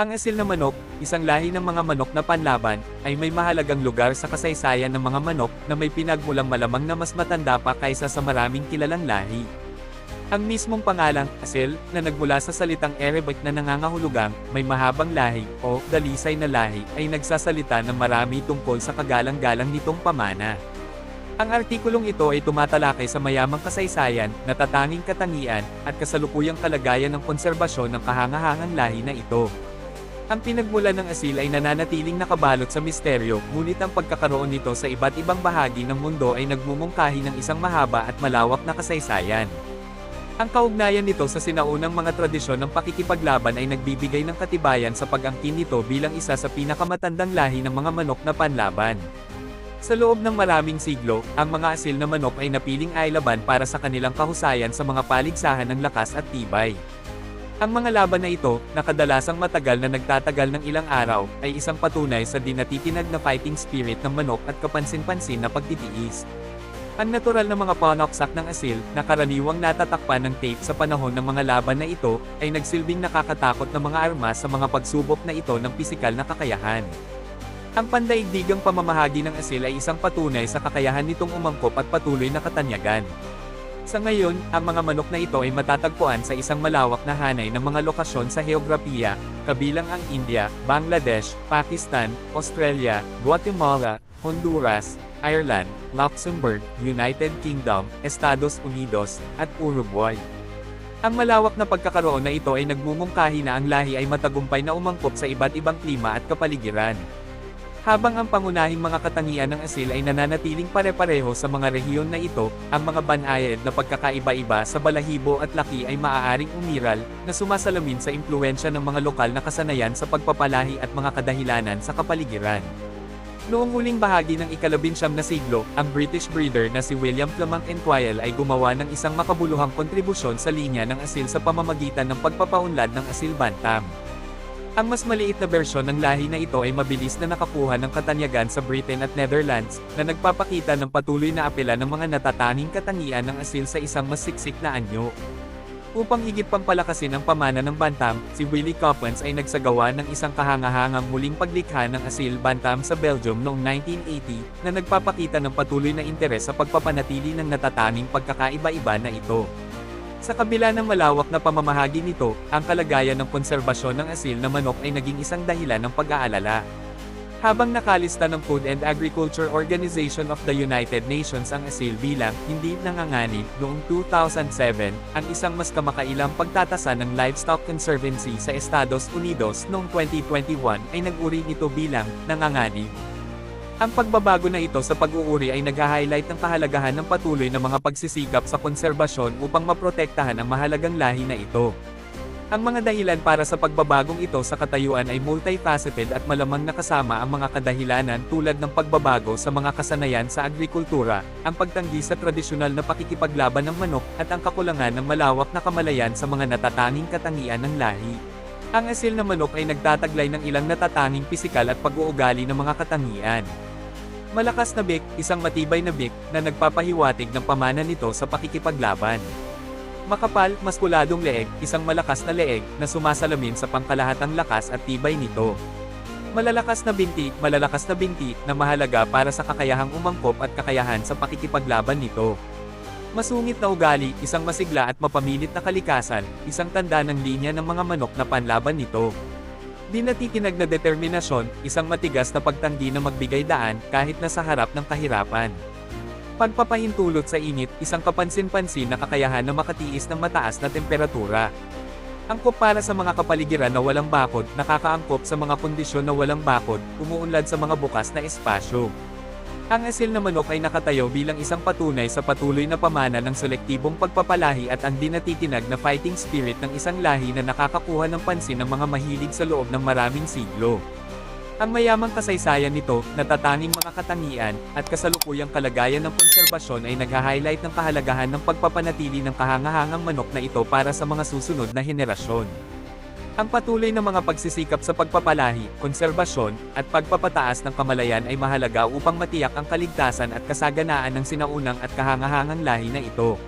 Ang asil na manok, isang lahi ng mga manok na panlaban, ay may mahalagang lugar sa kasaysayan ng mga manok na may pinagmulang malamang na mas matanda pa kaysa sa maraming kilalang lahi. Ang mismong pangalang, asil, na nagmula sa salitang Arabic na nangangahulugang, may mahabang lahi, o dalisay na lahi, ay nagsasalita ng marami tungkol sa kagalang-galang nitong pamana. Ang artikulong ito ay tumatalakay sa mayamang kasaysayan, natatanging katangian, at kasalukuyang kalagayan ng konserbasyon ng kahangahangang lahi na ito. Ang pinagmulan ng asil ay nananatiling nakabalot sa misteryo, ngunit ang pagkakaroon nito sa iba't ibang bahagi ng mundo ay nagmumungkahi ng isang mahaba at malawak na kasaysayan. Ang kaugnayan nito sa sinaunang mga tradisyon ng pakikipaglaban ay nagbibigay ng katibayan sa pag-angkin nito bilang isa sa pinakamatandang lahi ng mga manok na panlaban. Sa loob ng maraming siglo, ang mga asil na manok ay napiling ailaban para sa kanilang kahusayan sa mga paligsahan ng lakas at tibay. Ang mga laban na ito, na kadalasang matagal na nagtatagal ng ilang araw, ay isang patunay sa dinatitinag na fighting spirit ng manok at kapansin-pansin na pagtitiis. Ang natural na mga panoksak ng asil, na karaniwang natatakpan ng tape sa panahon ng mga laban na ito, ay nagsilbing nakakatakot na mga armas sa mga pagsubok na ito ng pisikal na kakayahan. Ang pandaigdigang pamamahagi ng asil ay isang patunay sa kakayahan nitong umangkop at patuloy na katanyagan. Sa ngayon, ang mga manok na ito ay matatagpuan sa isang malawak na hanay ng mga lokasyon sa heograpiya, kabilang ang India, Bangladesh, Pakistan, Australia, Guatemala, Honduras, Ireland, Luxembourg, United Kingdom, Estados Unidos, at Uruguay. Ang malawak na pagkakaroon na ito ay nagmumungkahi na ang lahi ay matagumpay na umangkop sa iba't ibang klima at kapaligiran. Habang ang pangunahing mga katangian ng asil ay nananatiling pare-pareho sa mga rehiyon na ito, ang mga banayad na pagkakaiba-iba sa balahibo at laki ay maaaring umiral, na sumasalamin sa impluensya ng mga lokal na kasanayan sa pagpapalahi at mga kadahilanan sa kapaligiran. Noong huling bahagi ng ikalabinsyam na siglo, ang British breeder na si William Flamant Quayle ay gumawa ng isang makabuluhang kontribusyon sa linya ng asil sa pamamagitan ng pagpapaunlad ng asil bantam. Ang mas maliit na bersyon ng lahi na ito ay mabilis na nakakuha ng katanyagan sa Britain at Netherlands, na nagpapakita ng patuloy na apela ng mga natatanging katangian ng asil sa isang mas siksik na anyo. Upang higit pang palakasin ang pamana ng Bantam, si Willie Coppens ay nagsagawa ng isang kahangahangang muling paglikha ng asil Bantam sa Belgium noong 1980, na nagpapakita ng patuloy na interes sa pagpapanatili ng natatanging pagkakaiba-iba na ito. Sa kabila ng malawak na pamamahagi nito, ang kalagayan ng konserbasyon ng asil na manok ay naging isang dahilan ng pag-aalala. Habang nakalista ng Food and Agriculture Organization of the United Nations ang asil bilang hindi nanganganib noong 2007, ang isang mas kamakailang pagtatasa ng Livestock Conservancy sa Estados Unidos noong 2021 ay nag-uri nito bilang nanganganib. Ang pagbabago na ito sa pag-uuri ay nag-highlight ng kahalagahan ng patuloy na mga pagsisikap sa konserbasyon upang maprotektahan ang mahalagang lahi na ito. Ang mga dahilan para sa pagbabagong ito sa katayuan ay multifaceted at malamang nakasama ang mga kadahilanan tulad ng pagbabago sa mga kasanayan sa agrikultura, ang pagtanggi sa tradisyonal na pakikipaglaban ng manok, at ang kakulangan ng malawak na kamalayan sa mga natatanging katangian ng lahi. Ang asil na manok ay nagtataglay ng ilang natatanging pisikal at pag-uugali ng mga katangian. Malakas na bik, isang matibay na bik, na nagpapahiwatig ng pamana nito sa pakikipaglaban. Makapal, maskuladong leeg, isang malakas na leeg, na sumasalamin sa pangkalahatang lakas at tibay nito. Malalakas na binti, malalakas na binti, na mahalaga para sa kakayahang umangkop at kakayahan sa pakikipaglaban nito. Masungit na ugali, isang masigla at mapamilit na kalikasan, isang tanda ng linya ng mga manok na panlaban nito. Di natitinag na determinasyon, isang matigas na pagtanggi na magbigay daan, kahit na sa harap ng kahirapan. Pagpapahintulot sa init, isang kapansin-pansin na kakayahan na makatiis ng mataas na temperatura. Angkop para sa mga kapaligiran na walang bakod, nakakaangkop sa mga kondisyon na walang bakod, umuunlad sa mga bukas na espasyo. Ang asil na manok ay nakatayo bilang isang patunay sa patuloy na pamana ng selektibong pagpapalahi at ang dinatitinag na fighting spirit ng isang lahi na nakakakuha ng pansin ng mga mahilig sa loob ng maraming siglo. Ang mayamang kasaysayan nito, natatanging mga katangian, at kasalukuyang kalagayan ng konserbasyon ay nag-highlight ng kahalagahan ng pagpapanatili ng kahangahangang manok na ito para sa mga susunod na henerasyon. Ang patuloy na mga pagsisikap sa pagpapalahi, konserbasyon, at pagpapataas ng kamalayan ay mahalaga upang matiyak ang kaligtasan at kasaganaan ng sinaunang at kahangahangang lahi na ito.